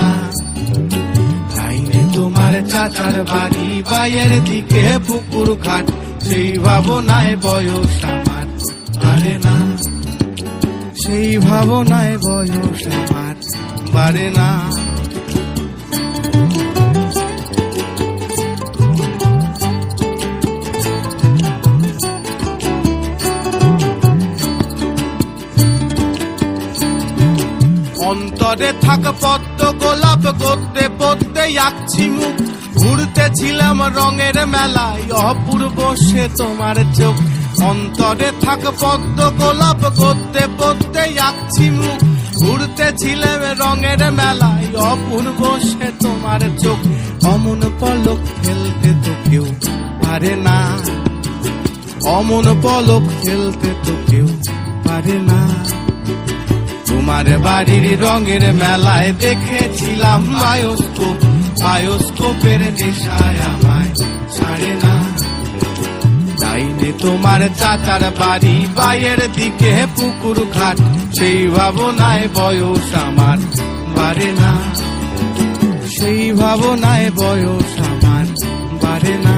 না। চাচার বাড়ি বাইয়ের দিকে পুকুর ঘাট। সেই ভাবনায় বয়স আমার, বাড়ে না। সেই ভাবনায় বয়স আমার, বাড়ে না। অন্তরে থাক পদ্ম গোলাপ করতে পদ্মে আঁকছি মুখ। ঘুরতেছিলাম রঙের মেলায় অপূর্ব সে তোমার চোখ। অন্তরে থাক পদ্ম গোলাপ, গদ্যে পদ্মে আঁকছি মুখ। ঘুরতেছিলাম রঙের মেলায় অপূর্ব সে তোমার চোখ। অমন পলক ফেলতে তো কেউ পারে না। অমন পলক ফেলতে তো কেউ পারে না। তোমার বাড়ির রঙের মেলায় দেখেছিলাম বায়োস্কোপ। বায়োস্কোপের নেশায় আমায় ছাড়ে না তাইলে তোমার চাচার বাড়ি বাইয়ের দিকে পুকুর ঘাট সেই ভাবনায় বয়স আমার বাড়ে না সেই ভাবনায় বয়স আমার বাড়ে না